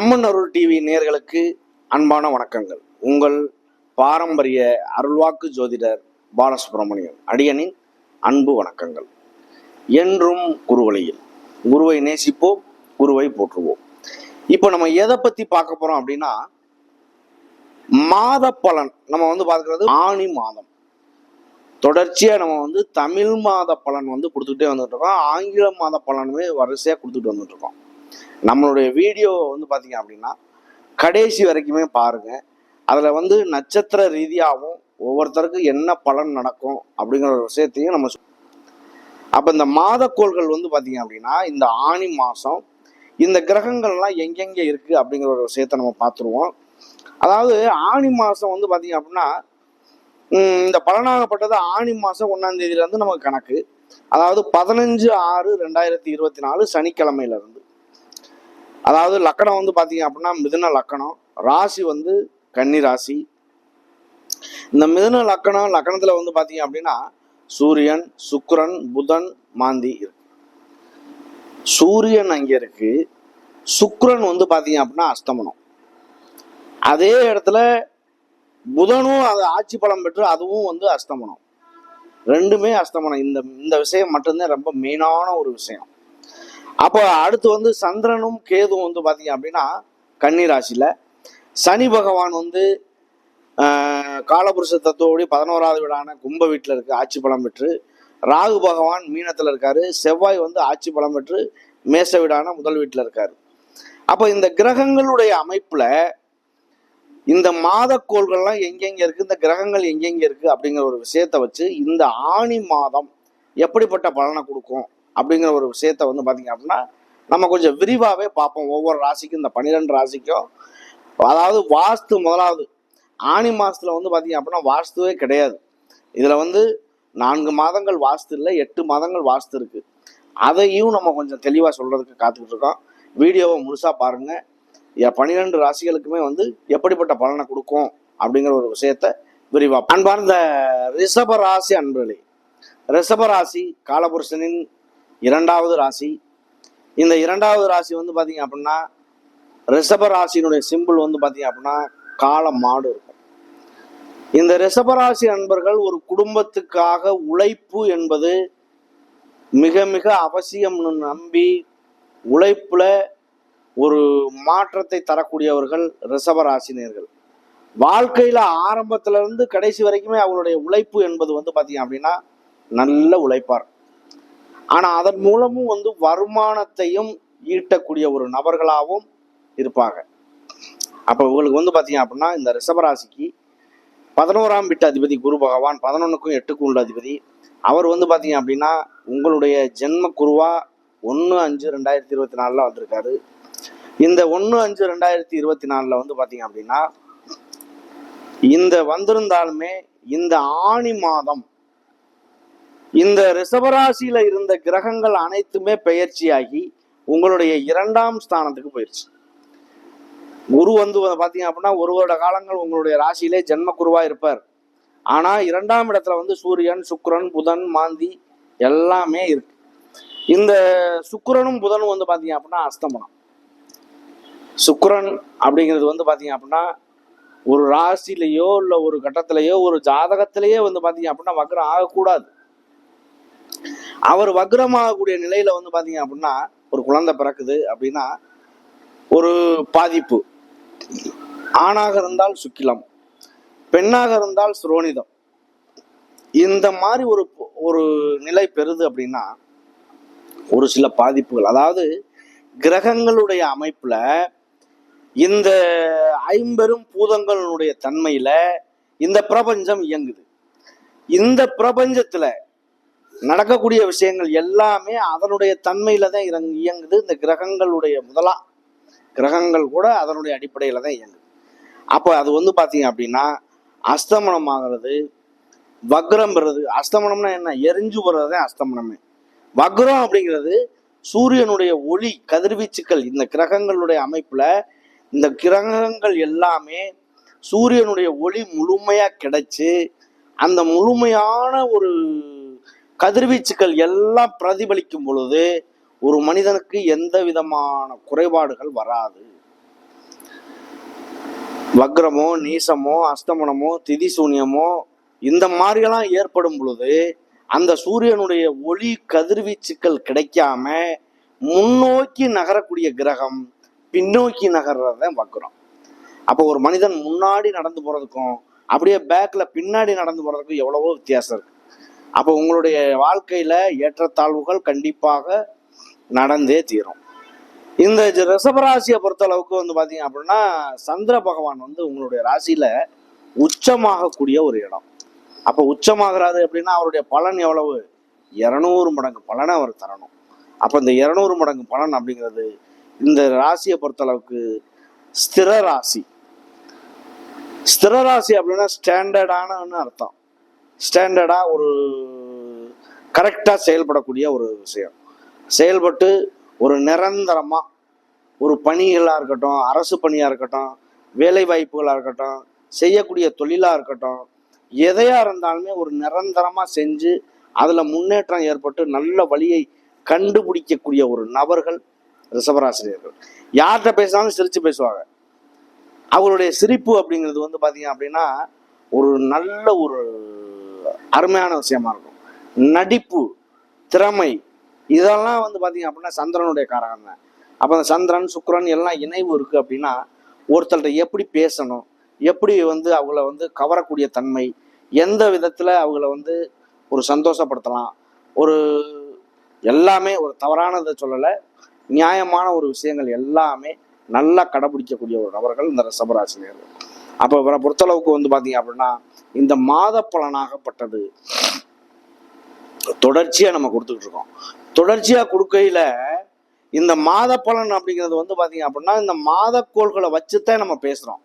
அம்மன் அருள் TV நேர்களுக்கு அன்பான வணக்கங்கள். உங்கள் பாரம்பரிய அருள்வாக்கு ஜோதிடர் பாலசுப்ரமணியன் அடியனின் அன்பு வணக்கங்கள். என்றும் குருவழியில் குருவை நேசிப்போம் குருவை போற்றுவோம். இப்போ நம்ம எதை பத்தி பார்க்க போறோம் அப்படின்னா மாத பலன். நம்ம வந்து பார்க்கறது ஆணி மாதம். தொடர்ச்சியா நம்ம வந்து தமிழ் மாத பலன் வந்து கொடுத்துக்கிட்டே வந்துட்டு இருக்கோம். ஆங்கில மாத பலனுமே வரிசையா கொடுத்துட்டு வந்துட்டு இருக்கோம். நம்மளுடைய வீடியோ வந்து பார்த்தீங்க அப்படின்னா கடைசி வரைக்குமே பாருங்க. அதில் வந்து நட்சத்திர ரீதியாகவும் ஒவ்வொருத்தருக்கும் என்ன பலன் நடக்கும் அப்படிங்கிற ஒரு விஷயத்தையும் நம்ம அப்போ இந்த மாதக்கோள்கள் வந்து பார்த்தீங்க அப்படின்னா இந்த ஆணி மாதம் இந்த கிரகங்கள்லாம் எங்கெங்கே இருக்குது அப்படிங்கிற ஒரு விஷயத்த நம்ம பார்த்துருவோம் அதாவது ஆணி மாதம் வந்து பார்த்தீங்க அப்படின்னா இந்த பலனாகப்பட்டது ஆணி மாதம் ஒன்றாம் தேதியிலேருந்து நமக்கு கணக்கு. அதாவது பதினஞ்சு ஆறு ரெண்டாயிரத்தி இருபத்தி நாலு சனிக்கிழமையிலேருந்து. அதாவது லக்கணம் வந்து பார்த்தீங்க அப்படின்னா மிதுன லக்கணம். ராசி வந்து கன்னி ராசி. இந்த மிதுன லக்கணம் லக்கணத்தில் வந்து பார்த்தீங்க அப்படின்னா சூரியன் சுக்கரன் புதன் மாந்தி இருக்கு. சூரியன் அங்கே இருக்கு. சுக்கரன் வந்து பார்த்தீங்க அப்படின்னா அஸ்தமனம். அதே இடத்துல புதனும் அது ஆட்சி பலம் பெற்று அதுவும் வந்து அஸ்தமனம். ரெண்டுமே அஸ்தமனம். இந்த இந்த விஷயம் மட்டும்தான் ரொம்ப மெயினான ஒரு விஷயம். அப்போ அடுத்து வந்து சந்திரனும் கேதுவும் வந்து பார்த்தீங்க அப்படின்னா கன்னிராசியில் சனி பகவான் வந்து காலபுருஷ தத்துவப்படி பதினோராவது வீடான கும்ப வீட்டில் இருக்கு ஆட்சி பலம் பெற்று. ராகு பகவான் மீனத்தில் இருக்காரு செவ்வாய் வந்து ஆட்சி பலம் பெற்று மேச வீடான முதல் வீட்டில் இருக்காரு. அப்போ இந்த கிரகங்களுடைய அமைப்பில் இந்த மாதக்கோள்கள்லாம் எங்கெங்கே இருக்குது இந்த கிரகங்கள் எங்கெங்கே இருக்குது அப்படிங்கிற ஒரு விஷயத்த வச்சு இந்த ஆணி மாதம் எப்படிப்பட்ட பலனை கொடுக்கும் அப்படிங்கிற ஒரு விஷயத்த வந்து பார்த்திங்க அப்படின்னா நம்ம கொஞ்சம் விரிவாகவே பார்ப்போம். ஒவ்வொரு ராசிக்கும் இந்த பன்னிரெண்டு ராசிக்கும். அதாவது வாஸ்து முதலாவது. ஆணி மாதத்தில் வந்து பார்த்திங்க அப்படின்னா வாஸ்துவே கிடையாது. இதில் வந்து நான்கு மாதங்கள் வாஸ்து இல்லை எட்டு மாதங்கள் வாஸ்து இருக்குது அதையும் நம்ம கொஞ்சம் தெளிவாக சொல்கிறதுக்கு காத்துக்கிட்டு இருக்கோம். வீடியோவை முழுசாக பாருங்கள் பன்னிரெண்டு ராசிகளுக்குமே வந்து எப்படிப்பட்ட பலனை கொடுக்கும் அப்படிங்கிற ஒரு விஷயத்த விரிவாக அன்பார்ந்த இந்த ராசி அன்பர்களே ரிஷபராசி காலபுருஷனின் இரண்டாவது ராசி. இந்த இரண்டாவது ராசி வந்து பார்த்தீங்க அப்படின்னா ரிஷப ராசியினுடைய சிம்பிள் வந்து பார்த்தீங்க அப்படின்னா கால மாடு இருக்கும். இந்த ரிஷபராசி அன்பர்கள் ஒரு குடும்பத்துக்காக உழைப்பு என்பது மிக மிக அவசியம்னு நம்பி உழைப்புல ஒரு மாற்றத்தை தரக்கூடியவர்கள் ரிஷபராசினியர்கள் வாழ்க்கையில ஆரம்பத்துல இருந்து கடைசி வரைக்குமே அவங்களுடைய உழைப்பு என்பது வந்து பாத்தீங்க அப்படின்னா நல்ல உழைப்பார். ஆனா அதன் மூலமும் வந்து வருமானத்தையும் ஈட்டக்கூடிய ஒரு நபர்களாகவும் இருப்பாங்க. அப்ப இவங்களுக்கு வந்து பாத்தீங்க அப்படின்னா இந்த ரிஷபராசிக்கு பதினோராம் வீட்டு அதிபதி குரு பகவான் பதினொன்னுக்கும் எட்டுக்கும் உள்ள அதிபதி. அவர் வந்து பாத்தீங்க அப்படின்னா உங்களுடைய ஜென்ம குருவா ஒன்று அஞ்சு ரெண்டாயிரத்தி இருபத்தி நாலில் வந்திருக்காரு. இந்த ஒன்று அஞ்சு ரெண்டாயிரத்தி இருபத்தி நாலில் வந்து பாத்தீங்க அப்படின்னா இந்த வந்திருந்தாலுமே இந்த ஆணி மாதம் இந்த ரிஷபராசியில இருந்த கிரகங்கள் அனைத்துமே பெயர்ச்சியாகி உங்களுடைய இரண்டாம் ஸ்தானத்துக்கு போயிடுச்சு குரு வந்து பாத்தீங்க அப்படின்னா ஒரு வருட காலங்கள் உங்களுடைய ராசியிலே ஜென்ம குருவா இருப்பார். ஆனா இரண்டாம் இடத்துல வந்து சூரியன் சுக்கரன் புதன் மாந்தி எல்லாமே இருக்கு. இந்த சுக்கரனும் புதனும் வந்து பாத்தீங்க அப்படின்னா அஸ்தமனம். சுக்கரன் அப்படிங்கிறது வந்து பாத்தீங்க அப்படின்னா ஒரு ராசியிலேயோ இல்ல ஒரு கட்டத்திலேயோ ஒரு ஜாதகத்திலேயே வந்து பாத்தீங்க அப்படின்னா வக்ரம் ஆகக்கூடாது. அவர் வக்ரமாகக்கூடிய நிலையில வந்து பாத்தீங்க அப்படின்னா ஒரு குழந்தை பிறக்குது அப்படின்னா ஒரு பாதிப்பு. ஆணாக இருந்தால் சுக்கிலம் பெண்ணாக இருந்தால் சுரோனிதம். இந்த மாதிரி ஒரு ஒரு நிலை பெறுது அப்படின்னா ஒரு சில பாதிப்புகள். அதாவது கிரகங்களுடைய அமைப்புல இந்த ஐம்பெரும் பூதங்களுடைய தன்மையில இந்த பிரபஞ்சம் இயங்குது. இந்த பிரபஞ்சத்துல நடக்கக்கூடிய விஷயங்கள் எல்லாமே அதனுடைய தன்மையில தான் இறங்கு இயங்குது. இந்த கிரகங்களுடைய முதலா கிரகங்கள் கூட அதனுடைய அடிப்படையில தான் இயங்குது. அப்போ அது வந்து பார்த்தீங்க அப்படின்னா அஸ்தமனம் ஆகிறது வக்ரம் பெறுறது. அஸ்தமனம்னா என்ன? எரிஞ்சு போறது தான் அஸ்தமனமே. வக்ரம் அப்படிங்கிறது சூரியனுடைய ஒளி கதிர்வீச்சுக்கள் இந்த கிரகங்களுடைய அமைப்புல இந்த கிரகங்கள் எல்லாமே சூரியனுடைய ஒளி முழுமையா கிடைச்சு அந்த முழுமையான ஒரு கதிர்வீச்சுக்கள் எல்லாம் பிரதிபலிக்கும் பொழுது ஒரு மனிதனுக்கு எந்த விதமான குறைபாடுகள் வராது. வக்ரமோ நீசமோ அஸ்தமனமோ திதி சூன்யமோ இந்த மாதிரியெல்லாம் ஏற்படும் பொழுது அந்த சூரியனுடைய ஒளி கதிர்வீச்சுக்கள் கிடைக்காம முன்னோக்கி நகரக்கூடிய கிரகம் பின்னோக்கி நகர்றத வக்ரம். அப்போ ஒரு மனிதன் முன்னாடி நடந்து போறதுக்கும் அப்படியே பேக்ல பின்னாடி நடந்து போறதுக்கும் எவ்வளவோ வித்தியாசம் இருக்கு. அப்போ உங்களுடைய வாழ்க்கையில ஏற்றத்தாழ்வுகள் கண்டிப்பாக நடந்தே தீரும். இந்த ரிஷபராசியை பொறுத்த அளவுக்கு வந்து பார்த்தீங்க அப்படின்னா சந்திர பகவான் வந்து உங்களுடைய ராசியில உச்சமாகக்கூடிய ஒரு இடம். அப்போ உச்சமாகிறாரு அப்படின்னா அவருடைய பலன் எவ்வளவு? இரநூறு மடங்கு பலனை அவர் தரணும். அப்போ இந்த இருநூறு மடங்கு பலன் அப்படிங்கிறது இந்த ராசியை பொறுத்தளவுக்கு ஸ்திர ராசி. ஸ்திர ராசி அப்படின்னா ஸ்டாண்டர்டானன்னு அர்த்தம். ஸ்டாண்டர்டாக ஒரு கரெக்டாக செயல்படக்கூடிய ஒரு விஷயம். செயல்பட்டு ஒரு நிரந்தரமாக ஒரு பணிகளாக இருக்கட்டும் அரசு பணியாக இருக்கட்டும் வேலை வாய்ப்புகளாக இருக்கட்டும் செய்யக்கூடிய தொழிலாக இருக்கட்டும் எதையாக இருந்தாலுமே ஒரு நிரந்தரமாக செஞ்சு அதில் முன்னேற்றம் ஏற்பட்டு நல்ல வழியை கண்டுபிடிக்கக்கூடிய ஒரு நபர்கள் ரிசவராசிரியர்கள் யார்கிட்ட பேசினாலும் சிரித்து பேசுவாங்க. அவருடைய சிரிப்பு அப்படிங்கிறது வந்து பார்த்தீங்க அப்படின்னா ஒரு நல்ல ஒரு அருமையான விஷயமா இருக்கும். நடிப்பு திறமை இதெல்லாம் வந்து பார்த்தீங்க அப்படின்னா சந்திரனுடைய காரகம் தான். அப்போ அந்த சந்திரன் சுக்கரன் எல்லாம் இணைவு இருக்குது அப்படின்னா ஒருத்தர்கிட்ட எப்படி பேசணும் எப்படி வந்து அவங்கள வந்து கவரக்கூடிய தன்மை எந்த விதத்தில் அவங்கள வந்து ஒரு சந்தோஷப்படுத்தலாம் ஒரு எல்லாமே ஒரு தவறானதை சொல்லலை நியாயமான ஒரு விஷயங்கள் எல்லாமே நல்லா கடைபிடிக்கக்கூடிய ஒரு நபர்கள் இந்த ரிஷபராசினியர்கள். அப்போ இவரை பொறுத்தளவுக்கு வந்து பாத்தீங்க அப்படின்னா இந்த மாத பலனாகப்பட்டது தொடர்ச்சியா நம்ம கொடுத்துக்கிட்டு இருக்கோம். தொடர்ச்சியா கொடுக்கையில இந்த மாத பலன் அப்படிங்கிறது வந்து பார்த்தீங்க அப்படின்னா இந்த மாதக்கோள்களை வச்சுதான் நம்ம பேசுறோம்.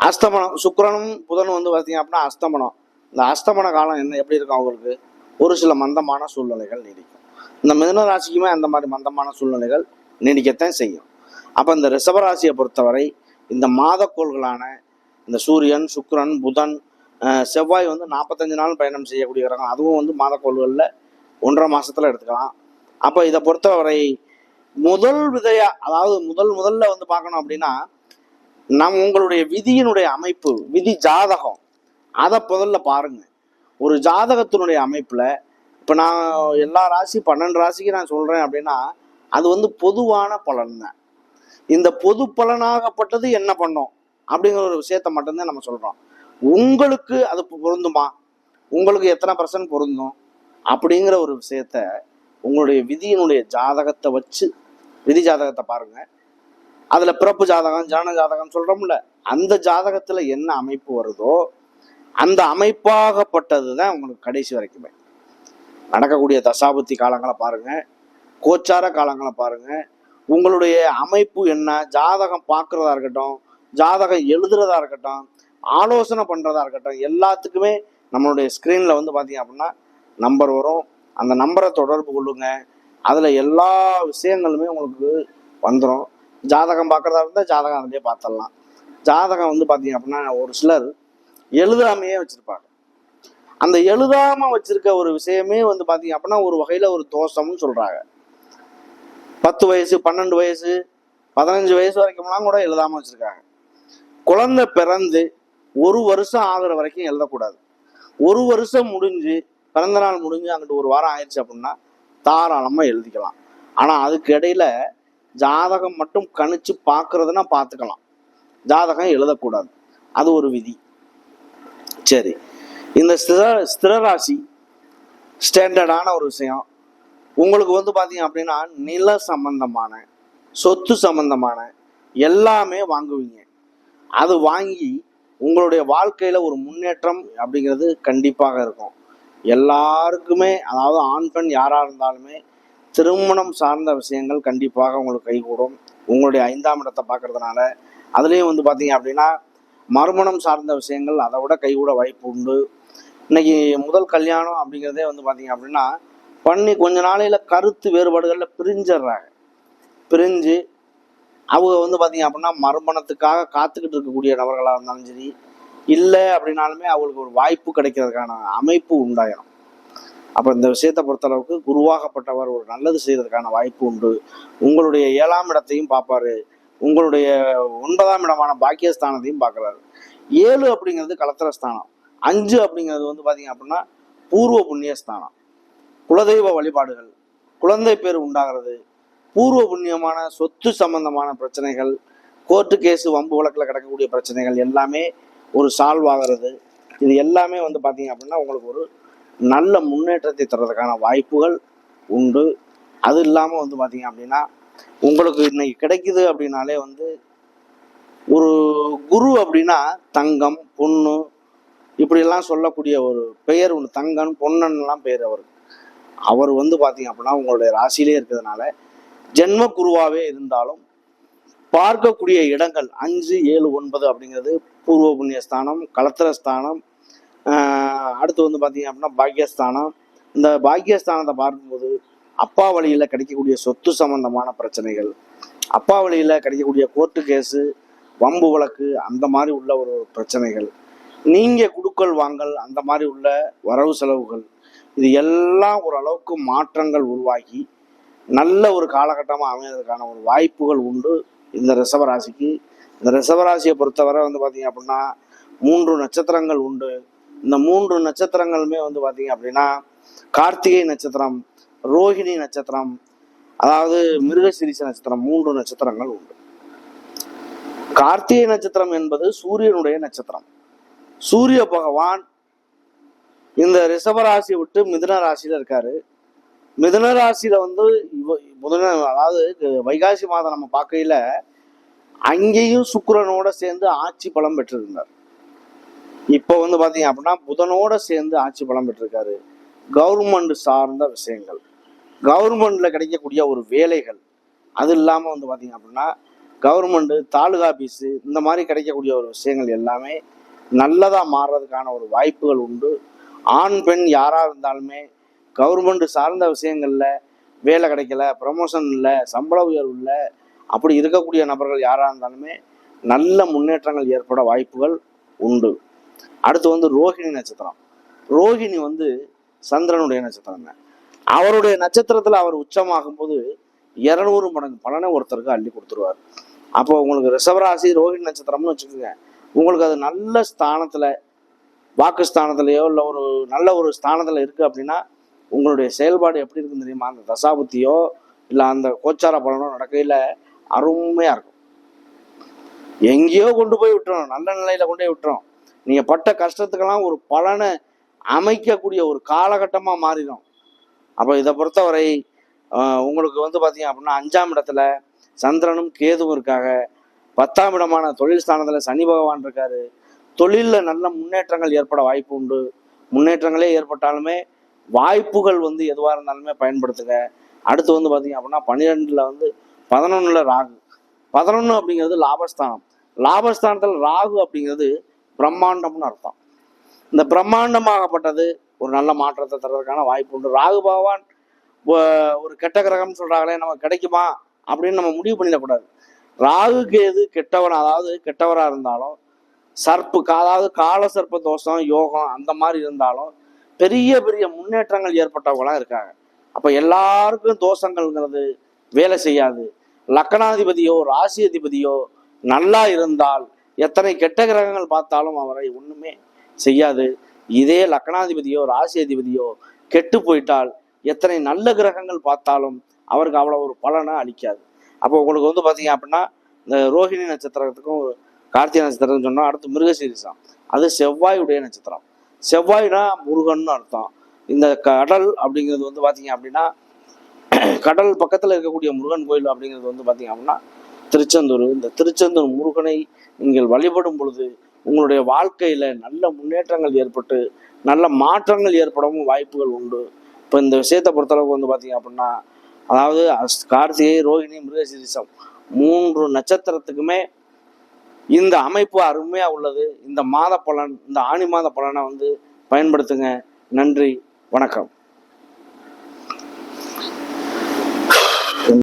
அஸ்தமனம் சுக்கரனும் புதனும் வந்து பார்த்தீங்க அப்படின்னா அஸ்தமனம். இந்த அஸ்தமன காலம் என்ன எப்படி இருக்கும் அவங்களுக்கு? ஒரு சில மந்தமான சூழ்நிலைகள் நீடிக்கும். இந்த மிதன ராசிக்குமே அந்த மாதிரி மந்தமான சூழ்நிலைகள் நீடிக்கத்தான் செய்யும். அப்போ இந்த ரிஷபராசியை பொறுத்தவரை இந்த மாதக்கோள்களான இந்த சூரியன் சுக்ரன் புதன் செவ்வாய் வந்து நாற்பத்தஞ்சு நாள் பயணம் செய்யக்கூடிய கிரகம் அதுவும் வந்து மாதக்கோள்களில் ஒன்றரை மாதத்தில் எடுத்துக்கலாம். அப்போ இதை பொறுத்தவரை முதல் விதையா அதாவது முதல் முதல்ல வந்து பார்க்கணும் அப்படின்னா நம் உங்களுடைய விதியினுடைய அமைப்பு விதி ஜாதகம் அதை முதல்ல பாருங்க. ஒரு ஜாதகத்தினுடைய அமைப்பில் இப்போ நான் எல்லா ராசி பன்னெண்டு ராசிக்கு நான் சொல்கிறேன் அப்படின்னா அது வந்து பொதுவான பலன் தான் இந்த பொது பலனாகப்பட்டது என்ன பண்ணும்? அப்படிங்கிற ஒரு விஷயத்த மட்டும்தான் நம்ம சொல்றோம். உங்களுக்கு அது பொருந்துமா? உங்களுக்கு எத்தனை பர்சன்ட் பொருந்தும்? அப்படிங்கிற ஒரு விஷயத்த உங்களுடைய விதியினுடைய ஜாதகத்தை வச்சு விதி ஜாதகத்தை பாருங்க. அதுல பிறப்பு ஜாதகம் ஜான ஜாதகம் சொல்றோம்ல. அந்த ஜாதகத்துல என்ன அமைப்பு வருதோ அந்த அமைப்பாகப்பட்டது தான் உங்களுக்கு கடைசி வரைக்குமே. நடக்கக்கூடிய தசாபுத்தி காலங்களை பாருங்க. கோச்சார காலங்களை பாருங்க. உங்களுடைய அமைப்பு என்ன? ஜாதகம் பார்க்கறதா இருக்கட்டும் ஜாதகம் எழுதுறதா இருக்கட்டும் ஆலோசனை பண்ணுறதா இருக்கட்டும் எல்லாத்துக்குமே நம்மளுடைய ஸ்க்ரீனில் வந்து பார்த்தீங்க அப்படின்னா நம்பர் வரும். அந்த நம்பரை தொடர்பு கொள்ளுங்க. அதில் எல்லா விஷயங்களுமே உங்களுக்கு வந்துடும் ஜாதகம் பார்க்குறதா இருந்தால் ஜாதகம் அதிலே பார்த்துடலாம். ஜாதகம் வந்து பார்த்தீங்க அப்படின்னா ஒரு சிலர் எழுதாமையே வச்சுருப்பாங்க. அந்த எழுதாமல் வச்சுருக்க ஒரு விஷயமே வந்து பார்த்தீங்க அப்படின்னா ஒரு வகையில் ஒரு தோஷம்னு சொல்கிறாங்க பத்து வயசு பன்னெண்டு வயசு பதினஞ்சு வயசு வரைக்கும்லாம் கூட எழுதாம வச்சுருக்காங்க. குழந்தை பிறந்து ஒரு வருஷம் ஆகுற வரைக்கும் எழுதக்கூடாது. ஒரு வருஷம் முடிஞ்சு பிறந்த நாள் முடிஞ்சு அங்கிட்டு ஒரு வாரம் ஆயிடுச்சு அப்படின்னா தாராளமாக எழுதிக்கலாம். ஆனால் அதுக்கு இடையில ஜாதகம் மட்டும் கணிச்சு பார்க்கறதுனா பார்த்துக்கலாம் ஜாதகம் எழுதக்கூடாது. அது ஒரு விதி. சரி. இந்த ஸ்திர ஸ்திரராசி ஸ்டாண்டர்டான ஒரு விஷயம். உங்களுக்கு வந்து பார்த்தீங்க அப்படின்னா நில சம்பந்தமான சொத்து சம்பந்தமான எல்லாமே வாங்குவீங்க. அது வாங்கி உங்களுடைய வாழ்க்கையில் ஒரு முன்னேற்றம் அப்படிங்கிறது கண்டிப்பாக இருக்கும். எல்லாருக்குமே அதாவது ஆண் பெண் யாராக இருந்தாலுமே திருமணம் சார்ந்த விஷயங்கள் கண்டிப்பாக உங்களுக்கு கைகூடும். உங்களுடைய ஐந்தாம் இடத்தை பார்க்கறதுனால அதுலேயும் வந்து பார்த்தீங்க அப்படின்னா மறுமணம் சார்ந்த விஷயங்கள் அதை விட கைகூட வாய்ப்பு உண்டு. இன்னைக்கு முதல் கல்யாணம் அப்படிங்கிறதே வந்து பார்த்தீங்க அப்படின்னா பண்ணி கொஞ்ச நாளையில கருத்து வேறுபாடுகளில் பிரிஞ்சிடுறாங்க. பிரிஞ்சு அவங்க வந்து பார்த்தீங்க அப்படின்னா மறுமணத்துக்காக காத்துக்கிட்டு இருக்கக்கூடிய நபர்களாக இருந்தாலும் சரி இல்லை அப்படின்னாலுமே அவங்களுக்கு ஒரு வாய்ப்பு கிடைக்கிறதுக்கான அமைப்பு உண்டாயிரும். அப்போ இந்த விஷயத்தை பொறுத்தளவுக்கு குருவாகப்பட்டவர் ஒரு நல்லது செய்யறதுக்கான வாய்ப்பு உண்டு. உங்களுடைய ஏழாம் இடத்தையும் பார்ப்பாரு. உங்களுடைய ஒன்பதாம் இடமான பாக்கியஸ்தானத்தையும் பார்க்குறாரு. ஏழு அப்படிங்கிறது கலத்திர ஸ்தானம். அஞ்சு அப்படிங்கிறது வந்து பார்த்தீங்க அப்படின்னா பூர்வ புண்ணியஸ்தானம். குலதெய்வ வழிபாடுகள் குழந்தை பேர் உண்டாகிறது பூர்வ புண்ணியமான சொத்து சம்பந்தமான பிரச்சனைகள் கோர்ட்டு கேஸு வம்பு வழக்கில் கிடக்கக்கூடிய பிரச்சனைகள் எல்லாமே ஒரு சால்வ் ஆகிறது. இது எல்லாமே வந்து பார்த்தீங்க அப்படின்னா உங்களுக்கு ஒரு நல்ல முன்னேற்றத்தை தர்றதுக்கான வாய்ப்புகள் உண்டு. அது இல்லாமல் வந்து பார்த்தீங்க அப்படின்னா உங்களுக்கு இன்னைக்கு கிடைக்குது அப்படின்னாலே வந்து ஒரு குரு அப்படின்னா தங்கம் பொண்ணு இப்படியெல்லாம் சொல்லக்கூடிய ஒரு பெயர் ஒன்று தங்கன் பொன்னன்லாம் பெயர் அவருக்கு. அவர் வந்து பார்த்தீங்க அப்படின்னா உங்களுடைய ராசியிலே இருக்கிறதுனால ஜென்ம குருவாகவே இருந்தாலும் பார்க்கக்கூடிய இடங்கள் அஞ்சு ஏழு ஒன்பது அப்படிங்கிறது பூர்வ புண்ணிய ஸ்தானம் கலத்திர ஸ்தானம் அடுத்து வந்து பார்த்தீங்க அப்படின்னா பாக்கியஸ்தானம். இந்த பாக்கியஸ்தானத்தை பார்க்கும்போது அப்பா வழியில் கிடைக்கக்கூடிய சொத்து சம்பந்தமான பிரச்சனைகள் அப்பா வழியில் கிடைக்கக்கூடிய கோர்ட்டு கேஸு வம்பு வழக்கு அந்த மாதிரி உள்ள ஒரு பிரச்சனைகள். நீங்கள் குடுக்கல் வாங்கல் அந்த மாதிரி உள்ள வரவு செலவுகள் இது எல்லாம் ஓரளவுக்கு மாற்றங்கள் உருவாகி நல்ல ஒரு காலகட்டமாக அமையறதுக்கான ஒரு வாய்ப்புகள் உண்டு இந்த ரிஷபராசிக்கு இந்த ரிஷபராசியை பொறுத்தவரை வந்து பார்த்தீங்க அப்படின்னா மூன்று நட்சத்திரங்கள் உண்டு. இந்த மூன்று நட்சத்திரங்களுமே வந்து பார்த்தீங்க அப்படின்னா கார்த்திகை நட்சத்திரம் ரோஹிணி நட்சத்திரம் அதாவது மிருகசிரிச நட்சத்திரம் மூன்று நட்சத்திரங்கள் உண்டு. கார்த்திகை நட்சத்திரம் என்பது சூரியனுடைய நட்சத்திரம். சூரிய பகவான் இந்த ரிஷபராசியை விட்டு மிதுன ராசியில இருக்காரு. மிதுன ராசியில வந்து இவ- புதன அதாவது வைகாசி மாதம் நம்ம பார்க்கையில அங்கேயும் சுக்கரனோட சேர்ந்து ஆட்சி பலம் பெற்றிருந்தார். இப்போ வந்து பாத்தீங்க அப்படின்னா புதனோட சேர்ந்து ஆட்சி பலம் பெற்றிருக்காரு. கவர்மெண்ட் சார்ந்த விஷயங்கள். கவர்மெண்ட்ல கிடைக்கக்கூடிய ஒரு வேலைகள். அது இல்லாம வந்து பாத்தீங்க அப்படின்னா கவர்மெண்ட் தாலுகா ஆபீஸு இந்த மாதிரி கிடைக்கக்கூடிய ஒரு விஷயங்கள் எல்லாமே நல்லதா மாறுறதுக்கான ஒரு வாய்ப்புகள் உண்டு. ஆண் பெண் யாராக இருந்தாலுமே கவர்மெண்ட் சார்ந்த விஷயங்களில் வேலை கிடைக்கல ப்ரமோஷன் இல்லை சம்பள உயர்வு இல்லை அப்படி இருக்கக்கூடிய நபர்கள் யாராக இருந்தாலுமே நல்ல முன்னேற்றங்கள் ஏற்பட வாய்ப்புகள் உண்டு. அடுத்து வந்து ரோஹிணி நட்சத்திரம். ரோஹிணி வந்து சந்திரனுடைய நட்சத்திரங்க அவருடைய நட்சத்திரத்தில் அவர் உச்சமாகும் போது மடங்கு பலனை ஒருத்தருக்கு அள்ளி கொடுத்துருவார். அப்போ உங்களுக்கு ரிஷபராசி ரோஹிணி நட்சத்திரம்னு வச்சுக்கோங்க. உங்களுக்கு அது நல்ல ஸ்தானத்தில் வாக்கு ஸ்தானத்திலேயோ இல்லை ஒரு நல்ல ஒரு ஸ்தானத்தில் இருக்குது அப்படின்னா உங்களுடைய செயல்பாடு எப்படி இருக்குன்னு தெரியுமா? அந்த தசாபுத்தியோ இல்லை அந்த கோச்சார பலனோ நடக்கையில் அருமையாக இருக்கும். எங்கேயோ கொண்டு போய் விட்டுரும் நல்ல நிலையில் கொண்டு போய் விட்டுரும் நீங்கள் பட்ட கஷ்டத்துக்கெல்லாம் ஒரு பலனை அமைக்கக்கூடிய ஒரு காலகட்டமாக மாறிடும். அப்போ இதை பொறுத்தவரை உங்களுக்கு வந்து பார்த்தீங்க அப்படின்னா அஞ்சாம் இடத்துல சந்திரனும் கேதுவும் இருக்காங்க. பத்தாம் இடமான தொழில் ஸ்தானத்தில் சனி பகவான் இருக்காரு. தொழிலில் நல்ல முன்னேற்றங்கள் ஏற்பட வாய்ப்பு உண்டு. முன்னேற்றங்களே ஏற்பட்டாலுமே வாய்ப்புகள் வந்து எதுவாக இருந்தாலுமே பயன்படுத்துங்க அடுத்து வந்து பார்த்தீங்க அப்படின்னா பன்னிரெண்டில் வந்து பதினொன்றில் ராகு. பதினொன்று அப்படிங்கிறது லாபஸ்தானம். லாபஸ்தானத்தில் ராகு அப்படிங்கிறது பிரம்மாண்டம்னு அர்த்தம். இந்த பிரம்மாண்டமாகப்பட்டது ஒரு நல்ல மாற்றத்தை தர்றதுக்கான வாய்ப்பு உண்டு. ராகு பகவான் ஒரு கெட்ட கிரகம்னு சொல்கிறாங்களே நம்ம கிடைக்குமா? அப்படின்னு நம்ம முடிவு பண்ணிடக்கூடாது. ராகு கேது கெட்டவன் அதாவது கெட்டவராக இருந்தாலும் சர்ப்பு அதாவது கால சர்ப்ப தோஷம் யோகம் அந்த மாதிரி இருந்தாலும் பெரிய பெரிய முன்னேற்றங்கள் ஏற்பட்டவங்களாம் இருக்காங்க. அப்ப எல்லாருக்கும் தோஷங்கள்ங்கிறது வேலை செய்யாது. லக்கணாதிபதியோ ராசி அதிபதியோ நல்லா இருந்தால் எத்தனை கெட்ட கிரகங்கள் பார்த்தாலும் அவரை ஒண்ணுமே செய்யாது. இதே லக்கணாதிபதியோ ராசி அதிபதியோ கெட்டு போயிட்டால் எத்தனை நல்ல கிரகங்கள் பார்த்தாலும் அவருக்கு அவ்வளோ ஒரு பலனை அளிக்காது. அப்போ உங்களுக்கு வந்து பார்த்தீங்க அப்படின்னா இந்த ரோஹிணி நட்சத்திரத்துக்கும் கார்த்திகை நட்சத்திரம் சொன்னால் அடுத்து மிருகசீரிசம். அது செவ்வாயுடைய நட்சத்திரம். செவ்வாய்னா முருகன்னு அர்த்தம். இந்த கடல் அப்படிங்கிறது வந்து பார்த்தீங்க அப்படின்னா கடல் பக்கத்தில் இருக்கக்கூடிய முருகன் கோயில் அப்படிங்கிறது வந்து பார்த்தீங்க அப்படின்னா திருச்செந்தூர். இந்த திருச்செந்தூர் முருகனை நீங்கள் வழிபடும் பொழுது உங்களுடைய வாழ்க்கையில் நல்ல முன்னேற்றங்கள் ஏற்பட்டு நல்ல மாற்றங்கள் ஏற்படவும் வாய்ப்புகள் உண்டு. இப்போ இந்த விஷயத்தை பொறுத்தளவுக்கு வந்து பார்த்தீங்க அப்படின்னா அதாவது அஸ்- கார்த்திகை ரோஹிணி மிருகசீரிசம் மூன்று நட்சத்திரத்துக்குமே இந்த அமைப்பு அருமையா உள்ளது. இந்த மாத பலன் இந்த ஆணி மாத பலனை வந்து பயன்படுத்துங்க. நன்றி வணக்கம்.